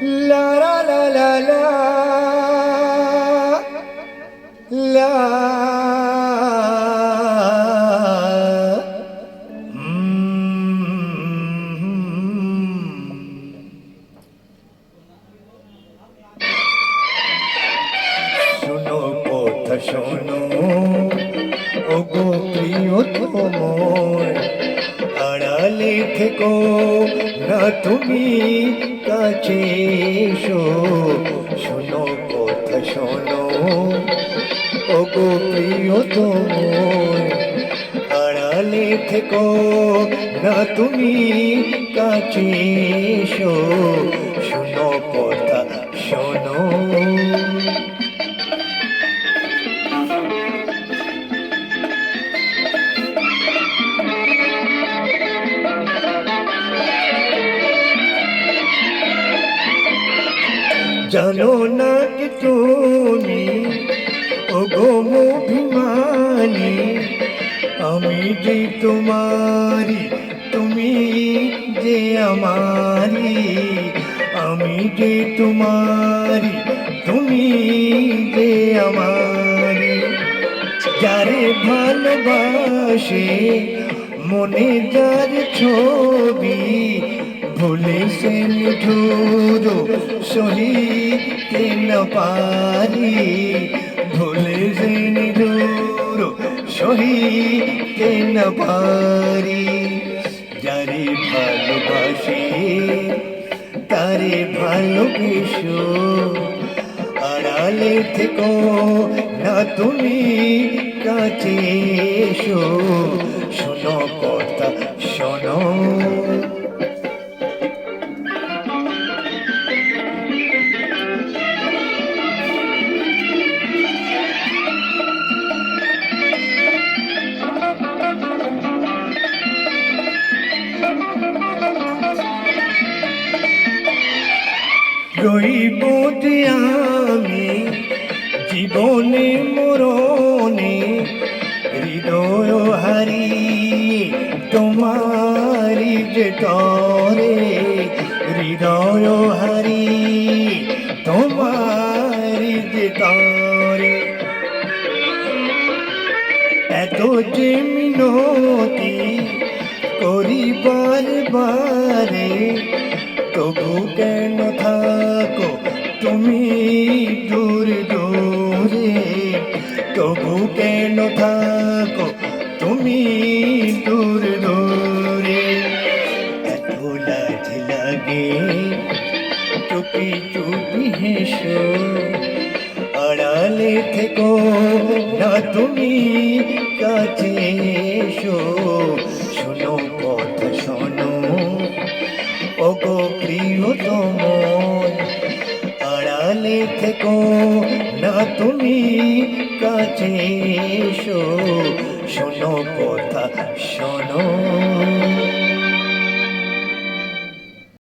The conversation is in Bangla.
লা লা লা লা লা লা শোনো কথা শোনো প্রিয় তোমার আড়ালে থেকো না তুমি কাছে এসো। শোনো কথা, শোনো। ও গো প্রিয় তোমার আড়ালে থেকো না তুমি কাছে এসো। শোনো কথা, শোনো। জানো না কি তুমি? অভিমানী আমি যে তোমারি, তুমি যে আমারি, আমি যে তোমারি, তুমি যে আমারি। যারে ভালোবাসে মনে যার ছবি ভুলে সে নিঠুর সহিতে না পারি? ভুলে সে নিঠুর সহিতে না পারি? যারে ভালোবাসে, তারে ভালোবেসো। আড়ালে থেকো না তুমি কাছে এসো। শোনো কথা, শোনো। রইব যে আমি, জীবনে মরণে হৃদয় হারিয়ে তোমারি যে তরে হৃদয় হারিয়ে তোমারি যে তরে। এত যে মিনতি করিবার বারে তবু কেন থাকো? তুমি দূর দূরে। তবু কেন থাকো? তুমি দূর দূরে। এত লাজ লাগে চুপি চুপি হেসো। আড়ালে থেকো না তুমি, কাছে এসো। আড়ালে থেকো না তুমি কাছে শোনো কথা শোনো।